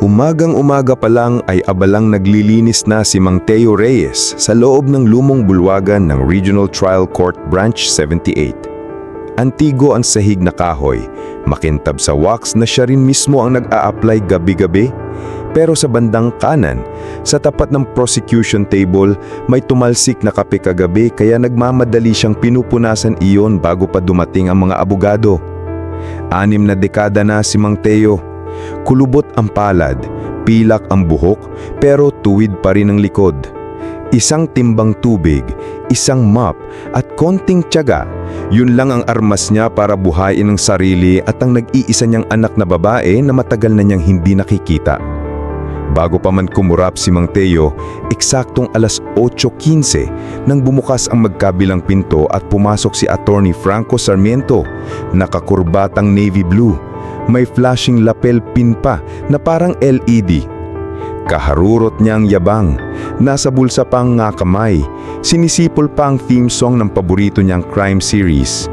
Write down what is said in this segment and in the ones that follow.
Umagang-umaga pa lang ay abalang naglilinis na si Mang Teo Reyes sa loob ng lumong bulwagan ng Regional Trial Court Branch 78. Antigo ang sahig na kahoy, makintab sa wax na siya rin mismo ang nag-a-apply gabi-gabi. Pero sa bandang kanan, sa tapat ng prosecution table, may tumalsik na kape kagabi kaya nagmamadali siyang pinupunasan iyon bago pa dumating ang mga abogado. Anim na dekada na si Mang Teo. Kulubot ang palad, pilak ang buhok, pero tuwid pa rin ang likod. Isang timbang tubig, isang mop, at konting tiyaga, yun lang ang armas niya para buhayin ang sarili at ang nag-iisa niyang anak na babae na matagal na niyang hindi nakikita. Bago pa man kumurap si Mang Teo, eksaktong alas 8.15 nang bumukas ang magkabilang pinto at pumasok si Attorney Franco Sarmiento, nakakurbatang navy blue, may flashing lapel pin pa na parang LED. Kaharurot niyang yabang, nasa bulsa pang nga kamay, sinisipol pa ang theme song ng paborito niyang crime series.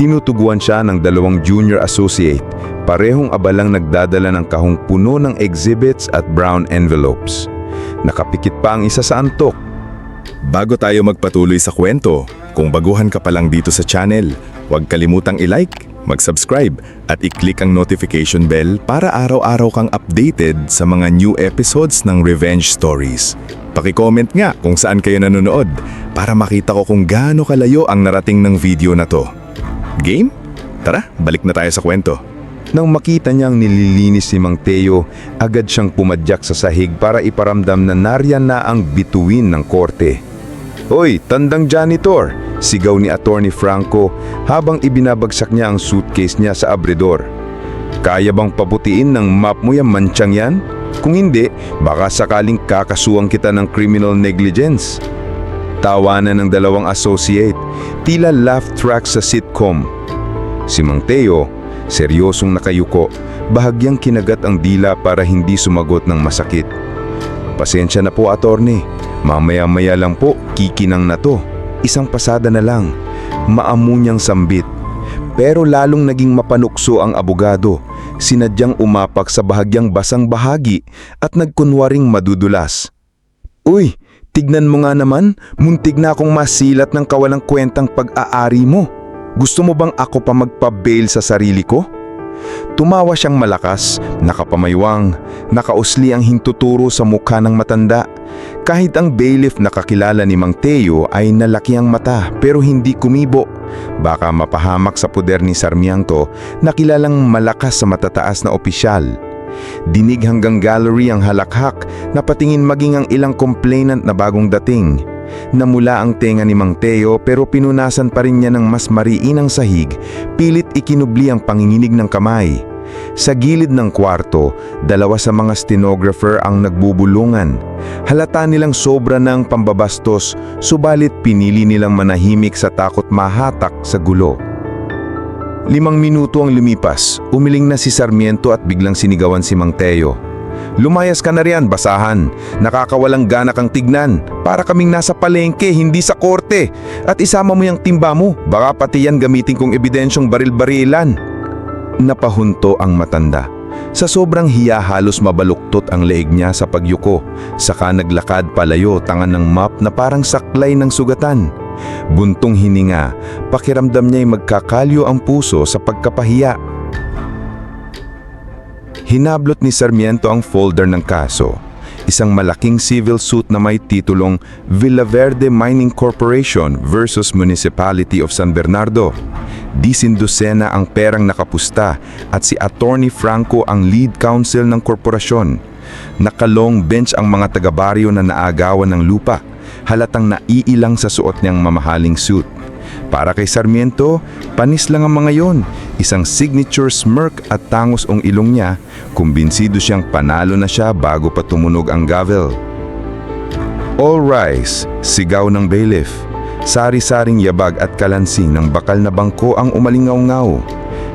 Tinutuguan siya ng dalawang junior associate, parehong abalang nagdadala ng kahong puno ng exhibits at brown envelopes. Nakapikit pa ang isa sa antok. Bago tayo magpatuloy sa kwento, kung baguhan ka pa lang dito sa channel, huwag kalimutang i-like, mag-subscribe at i-click ang notification bell para araw-araw kang updated sa mga new episodes ng Revenge Stories. Paki-comment nga kung saan kayo nanonood para makita ko kung gaano kalayo ang narating ng video na to. Game? Tara, balik na tayo sa kwento. Nang makita niyang nililinis si Mang Teo, agad siyang pumadyak sa sahig para iparamdam na nariyan na ang bituin ng korte. Hoy, tandang janitor! Sigaw ni Attorney Franco habang ibinabagsak niya ang suitcase niya sa abridor. Kaya bang paputiin ng map mo yung mantyang yan? Kung hindi, baka sakaling kakasuhan kita ng criminal negligence. Tawanan ng dalawang associate, tila laugh track sa sitcom. Si Mang Teo, seryosong nakayuko, bahagyang kinagat ang dila para hindi sumagot ng masakit. Pasensya na po, attorney. Mamaya-maya lang po, kikinang na to. Isang pasada na lang. Maamunyang sambit. Pero lalong naging mapanukso ang abogado. Sinadyang umapak sa bahagyang basang bahagi at nagkunwaring madudulas. Uy, tignan mo nga naman, muntig na akong masilat ng kawalang kwentang pag-aari mo. Gusto mo bang ako pa magpa-bail sa sarili ko? Tumawa siyang malakas, nakapamaywang, nakausli ang hintuturo sa mukha ng matanda. Kahit ang bailiff na kakilala ni Mang Teo ay nalaki ang mata pero hindi kumibo. Baka mapahamak sa puder ni Sarmiento na kilalang malakas sa matataas na opisyal. Dinig hanggang gallery ang halakhak na patingin maging ang ilang complainant na bagong dating. Namula ang tenga ni Mang Teo pero pinunasan pa rin niya ng mas mariinang sahig, pilit ikinubli ang panginginig ng kamay. Sa gilid ng kwarto, dalawa sa mga stenographer ang nagbubulungan. Halata nilang sobra ng pambabastos, subalit pinili nilang manahimik sa takot mahatak sa gulo. Limang minuto ang lumipas, umiling na si Sarmiento at biglang sinigawan si Mang Teo. Lumayas ka na riyan, basahan. Nakakawalang gana kang tignan. Para kaming nasa palengke, hindi sa korte. At isama mo yung timba mo. Baka pati yan gamitin kong ebidensyong baril-barilan. Napahunto ang matanda. Sa sobrang hiya halos mabaluktot ang leeg niya sa pagyuko. Saka naglakad palayo tangan ng map na parang saklay ng sugatan. Buntong hininga, pakiramdam niya'y magkakalyo ang puso sa pagkapahiya. Hinablot ni Sarmiento ang folder ng kaso. Isang malaking civil suit na may titulong Villaverde Mining Corporation versus Municipality of San Bernardo. Disindosena ang perang nakapusta at si Attorney Franco ang lead counsel ng korporasyon. Nakalong bench ang mga taga-baryo na naagawan ng lupa, halatang naiilang sa suot niyang mamahaling suit. Para kay Sarmiento, panis lang ang mga yon. Isang signature smirk at tangos ang ilong niya, kumbinsido siyang panalo na siya bago pa tumunog ang gavel. All rise, sigaw ng bailiff. Sari-saring yabag at kalansing ng bakal na bangko ang umalingaw-ngaw.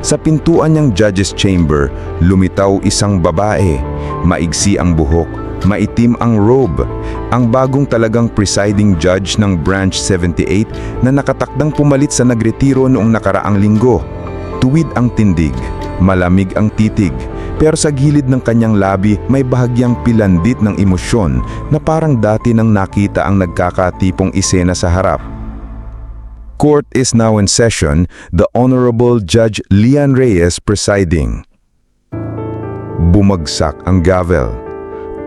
Sa pintuan niyang judge's chamber, lumitaw isang babae. Maigsi ang buhok, maitim ang robe. Ang bagong talagang presiding judge ng Branch 78 na nakatakdang pumalit sa nagretiro noong nakaraang linggo. Tuwid ang tindig, malamig ang titig, pero sa gilid ng kanyang labi may bahagyang pilandit ng emosyon na parang dati nang nakita ang nagkakatipong isena sa harap. Court is now in session, the Honorable Judge Lian Reyes presiding. Bumagsak ang gavel.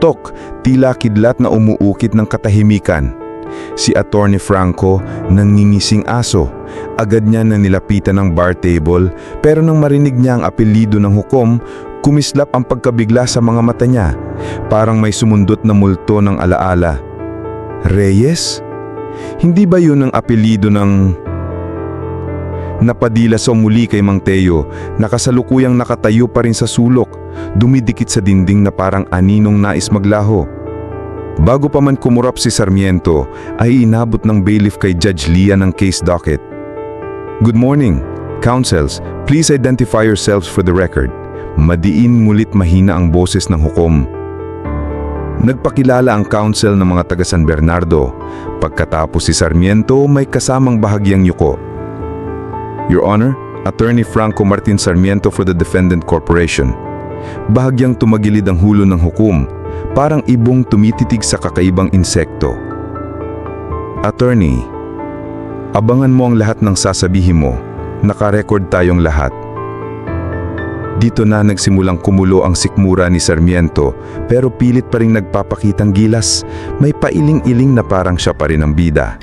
Tok, tila kidlat na umuukit ng katahimikan. Si Attorney Franco nangingising aso. Agad niya na nilapitan ng bar table pero nang marinig niya ang apelido ng hukom, kumislap ang pagkabigla sa mga mata niya. Parang may sumundot na multo ng alaala. Reyes? Hindi ba yun ang apelido ng... Napadila sa muli kay Mang Teo, nakasalukuyang nakatayo pa rin sa sulok, dumidikit sa dinding na parang aninong nais maglaho. Bago pa man kumurap si Sarmiento, ay inabot ng bailiff kay Judge Lia ng case docket. Good morning. Counsels, please identify yourselves for the record. Madiin ngulit mahina ang boses ng hukom. Nagpakilala ang counsel ng mga taga San Bernardo. Pagkatapos si Sarmiento may kasamang bahagyang yuko. Your Honor, Attorney Franco Martin Sarmiento for the Defendant Corporation. Bahagyang tumagilid ang hulo ng hukom, parang ibong tumititig sa kakaibang insekto. Attorney, abangan mo ang lahat ng sasabihin mo. Nakarecord tayong lahat. Dito na nagsimulang kumulo ang sikmura ni Sarmiento pero pilit pa rin nagpapakitang gilas. May pailing-iling na parang siya pa rin ang bida.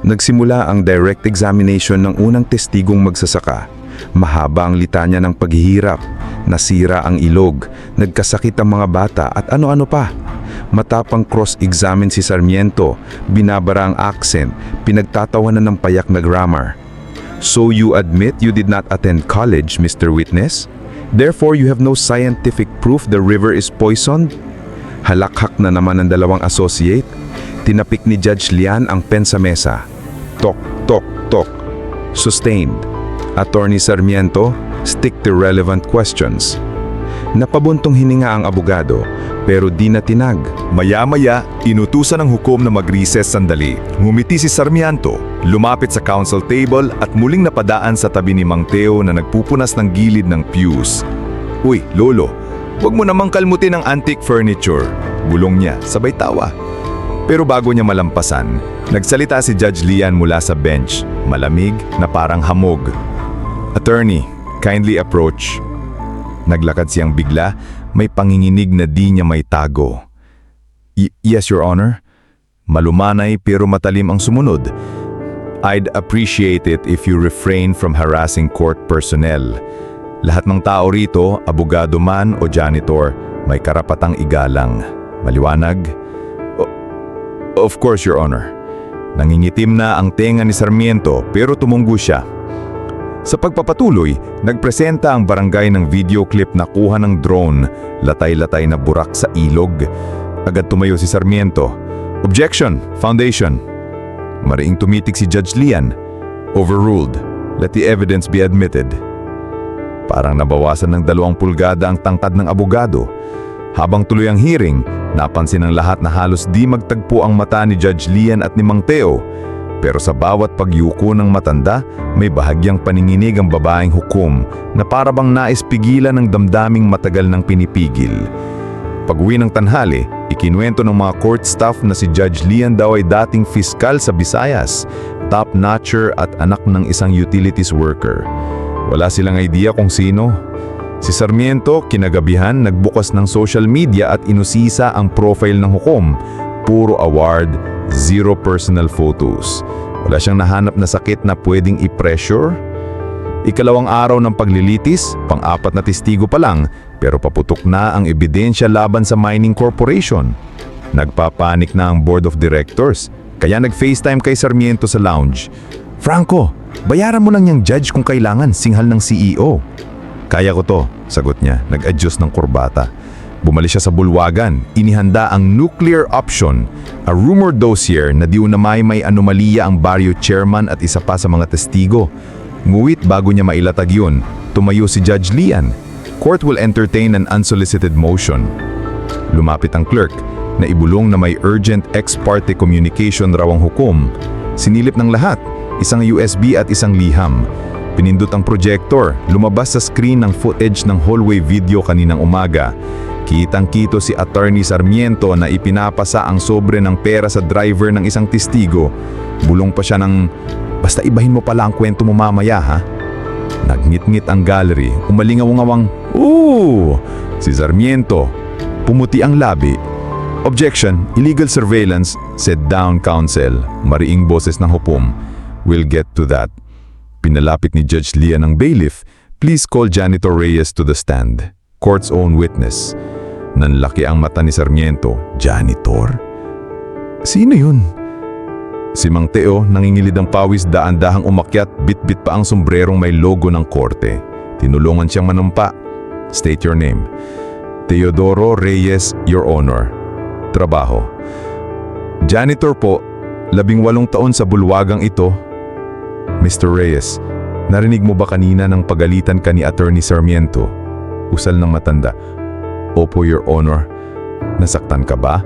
Nagsimula ang direct examination ng unang testigong magsasaka. Mahaba ang litanya ng paghihirap, nasira ang ilog, nagkasakit ang mga bata at ano-ano pa. Matapang cross-examine si Sarmiento, binabara ang accent, pinagtatawanan ng payak na grammar. So you admit you did not attend college, Mr. Witness? Therefore you have no scientific proof the river is poisoned? Halakhak na naman ang dalawang associate. Tinapik ni Judge Lian ang pen sa mesa. Tok, tok, tok. Sustained. Attorney Sarmiento, stick to relevant questions. Napabuntong hininga ang abogado, pero di na tinag. Maya-maya, inutusan ng hukom na mag-recess sandali. Ngumiti si Sarmiento, lumapit sa council table at muling napadaan sa tabi ni Mang Teo na nagpupunas ng gilid ng pews. Uy, Lolo, huwag mo namang kalmutin ang antique furniture. Bulong niya, sabay tawa. Pero bago niya malampasan, nagsalita si Judge Lian mula sa bench, malamig na parang hamog. Attorney, kindly approach. Naglakad siyang bigla, may panginginig na di niya may tago. Y- yes, Your Honor. Malumanay pero matalim ang sumunod. I'd appreciate it if you refrain from harassing court personnel. Lahat ng tao rito, abogado man o janitor, may karapatang igalang. Maliwanag? O- of course, Your Honor. Nangingitim na ang tenga ni Sarmiento pero tumunggo siya. Sa pagpapatuloy, nagpresenta ang barangay ng video clip na kuha ng drone, latay-latay na burak sa ilog. Agad tumayo si Sarmiento. Objection! Foundation! Mariing tumitik si Judge Lian. Overruled. Let the evidence be admitted. Parang nabawasan ng dalawang pulgada ang tangkad ng abogado. Habang tuloy ang hearing, napansin ng lahat na halos di magtagpo ang mata ni Judge Lian at ni Mang Teo. Pero sa bawat pagyuko ng matanda, may bahagyang paninginig ang babaeng hukom na parabang nais pigilan ng damdaming matagal ng pinipigil. Pag-uwi ng tanhali, ikinuwento ng mga court staff na si Judge Lian daw ay dating fiskal sa Visayas, top-notcher at anak ng isang utilities worker. Wala silang idea kung sino. Si Sarmiento, kinagabihan, nagbukas ng social media at inusisa ang profile ng hukom. Puro award, zero personal photos. Wala siyang nahanap na sakit na pwedeng i-pressure. Ikalawang araw ng paglilitis, pang-apat na testigo pa lang, pero paputok na ang ebidensya laban sa mining corporation. Nagpapanik na ang board of directors, kaya nag-FaceTime kay Sarmiento sa lounge. Franco, bayaran mo lang yung judge kung kailangan, singhal ng CEO. Kaya ko to, sagot niya, nag-adjust ng kurbata. Bumalik siya sa bulwagan, inihanda ang nuclear option, a rumored dossier na di unamay may anomalya ang barrio chairman at isa pa sa mga testigo. Nguwit bago niya mailatag yun, tumayo si Judge Lian. Court will entertain an unsolicited motion. Lumapit ang clerk na ibulong na may urgent ex parte communication raw ang hukom. Sinilip ng lahat, isang USB at isang liham. Pinindot ang projector, lumabas sa screen ng footage ng hallway video kaninang umaga. Kitang-kito si Attorney Sarmiento na ipinapasa ang sobre ng pera sa driver ng isang testigo. Bulong pa siya ng, basta ibahin mo pala ang kwento mo mamaya ha. Nagngit-ngit ang gallery, umalingaw-ngawang, Ooh! Si Sarmiento, pumuti ang labi. Objection, illegal surveillance, said down counsel. Mariing boses ng hupom. We'll get to that. Pinalapit ni Judge Lia ng bailiff, please call Janitor Reyes to the stand. Court's own witness. Nanlaki ang mata ni Sarmiento. Janitor? Sino yun? Si Mang Teo, nangingilid ang pawis daan-dahang umakyat, bit-bit pa ang sombrerong may logo ng korte. Tinulungan siyang manumpa. State your name. Teodoro Reyes, Your Honor. Trabaho. Janitor po, labing walong taon sa bulwagang ito. Mr. Reyes, narinig mo ba kanina ng pagalitan ka ni Attorney Sarmiento? Usal ng matanda. Opo, Your Honor. Nasaktan ka ba?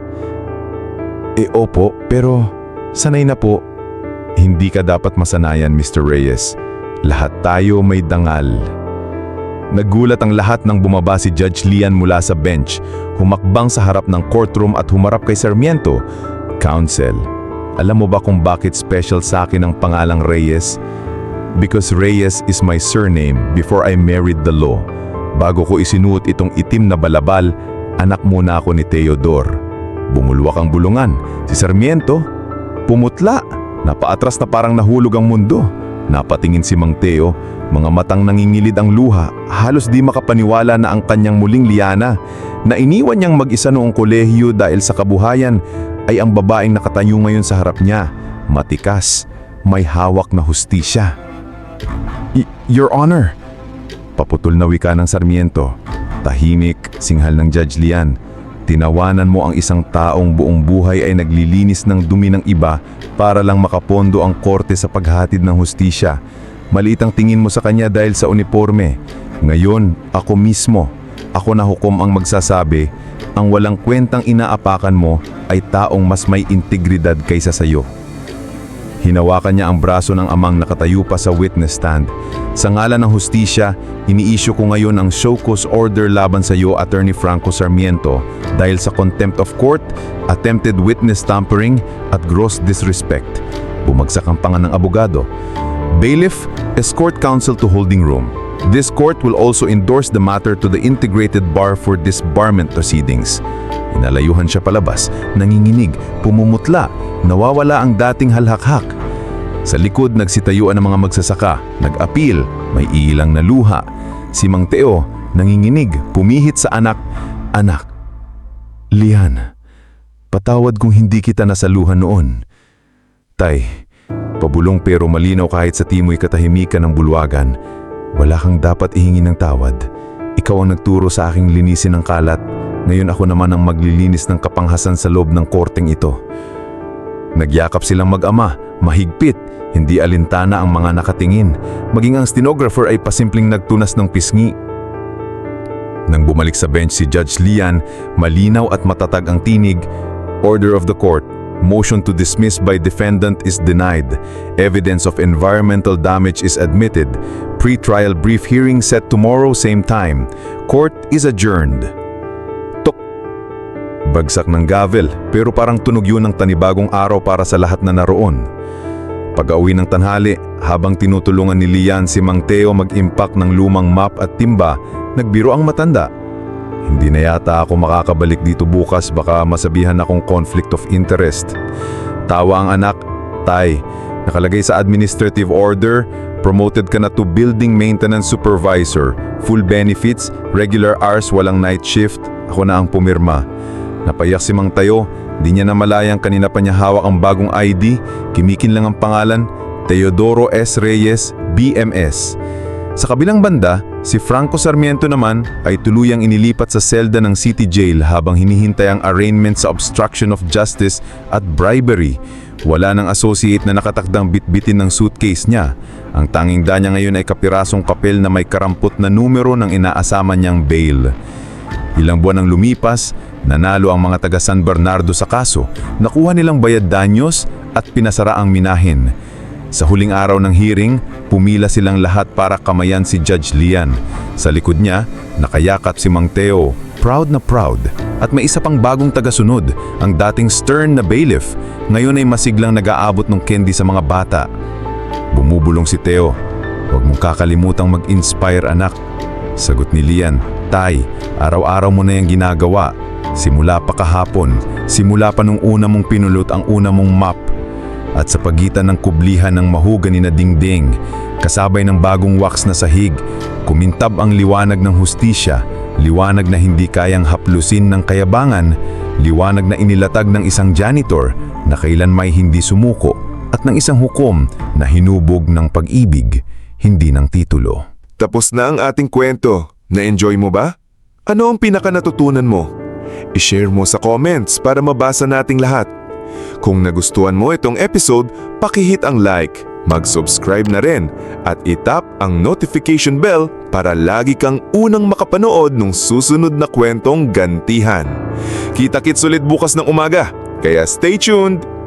Eh opo, pero sanay na po. Hindi ka dapat masanayan, Mr. Reyes. Lahat tayo may dangal. Nagulat ang lahat nang bumaba si Judge Lian mula sa bench, humakbang sa harap ng courtroom at humarap kay Sarmiento. Counsel, alam mo ba kung bakit special sa akin ang pangalang Reyes? Because Reyes is my surname before I married the law. Bago ko isinuot itong itim na balabal, anak muna ako ni Theodore. Bumulwak ang bulungan. Si Sarmiento, pumutla. Napaatras na parang nahulog ang mundo. Napatingin si Mang Teo, mga matang nangingilid ang luha, halos di makapaniwala na ang kanyang muling liyana, na iniwan niyang mag-isa noong kolehiyo dahil sa kabuhayan, ay ang babaeng nakatayo ngayon sa harap niya, matikas, may hawak na hustisya. Y- Your Honor, Paputol na wika ng Sarmiento. Tahimik, singhal ng Judge Lian. Tinawanan mo ang isang taong buong buhay ay naglilinis ng dumi ng iba para lang makapondo ang korte sa paghatid ng hustisya. Maliit ang tingin mo sa kanya dahil sa uniforme. Ngayon, ako mismo, ako na hukom ang magsasabi, ang walang kwentang inaapakan mo ay taong mas may integridad kaysa sayo. Hinawakan niya ang braso ng amang nakatayo pa sa witness stand. Sa ngalan ng hustisya, iniisyo ko ngayon ang show cause order laban sa iyo, Attorney Franco Sarmiento, dahil sa contempt of court, attempted witness tampering, at gross disrespect. Bumagsak ang panga ng abogado. Bailiff, escort counsel to holding room. This court will also endorse the matter to the integrated bar for disbarment proceedings. Inalayuhan siya palabas, nanginginig, pumumutla, nawawala ang dating halhakhak. Sa likod nagsitayuan ang mga magsasaka, nag-apil, may ilang na luha. Si Mang Teo, nanginginig, pumihit sa anak, Anak, Lian, patawad kung hindi kita nasaluhan noon. Tay, pabulong pero malinaw kahit sa timoy katahimikan ng bulwagan, wala kang dapat ihingi ng tawad. Ikaw ang nagturo sa aking linisin ng kalat, ngayon ako naman ang maglilinis ng kapanghasan sa loob ng korteng ito. Nagyakap silang mag-ama, mahigpit, hindi alintana ang mga nakatingin. Maging ang stenographer ay pasimpleng nagtunas ng pisngi. Nang bumalik sa bench si Judge Lian, malinaw at matatag ang tinig, Order of the Court, motion to dismiss by defendant is denied. Evidence of environmental damage is admitted. Pre-trial brief hearing set tomorrow same time. Court is adjourned. Tok Bagsak ng gavel, pero parang tunog yun ng tanibagong araw para sa lahat na naroon. Pag-awi ng tanhali, habang tinutulungan ni Lian si Mang Teo mag-impact ng lumang map at timba, nagbiro ang matanda. Hindi na yata ako makakabalik dito bukas baka masabihan akong conflict of interest. Tawa ang anak, Tay, nakalagay sa administrative order, promoted ka na to building maintenance supervisor, full benefits, regular hours, walang night shift, ako na ang pumirma. Napayak si Mang Tayo, di niya namalayang kanina pa niya hawak ang bagong ID, kimikin lang ang pangalan, Teodoro S. Reyes, BMS. Sa kabilang banda, si Franco Sarmiento naman ay tuluyang inilipat sa selda ng City Jail habang hinihintay ang arraignment sa obstruction of justice at bribery. Wala ng associate na nakatakdang bitbitin ng suitcase niya. Ang tanging danya ngayon ay kapirasong papel na may karampot na numero ng inaasama niyang bail. Ilang buwan ang lumipas, nanalo ang mga taga San Bernardo sa kaso, nakuha nilang bayad danyos at pinasara ang minahin. Sa huling araw ng hearing, pumila silang lahat para kamayan si Judge Lian. Sa likod niya, nakayakap si Mang Teo, proud na proud. At may isa pang bagong tagasunod, ang dating stern na bailiff. Ngayon ay masiglang nag-aabot ng candy sa mga bata. Bumubulong si Teo. Huwag mong kakalimutang mag-inspire anak. Sagot ni Lian, Tay, araw-araw mo na yung ginagawa. Simula pa kahapon, simula pa nung una mong pinulot ang una mong map. At sa pagitan ng kublihan ng mahugani na dingding, kasabay ng bagong wax na sahig, kumintab ang liwanag ng hustisya, liwanag na hindi kayang haplusin ng kayabangan, liwanag na inilatag ng isang janitor na kailan may hindi sumuko, at ng isang hukom na hinubog ng pag-ibig, hindi ng titulo. Tapos na ang ating kwento. Na-enjoy mo ba? Ano ang pinaka natutunan mo? I-share mo sa comments para mabasa nating lahat. Kung nagustuhan mo itong episode, pakihit ang like, mag-subscribe na rin, at itap ang notification bell para lagi kang unang makapanood ng susunod na kwentong gantihan. Kita-kits ulit bukas ng umaga, kaya stay tuned!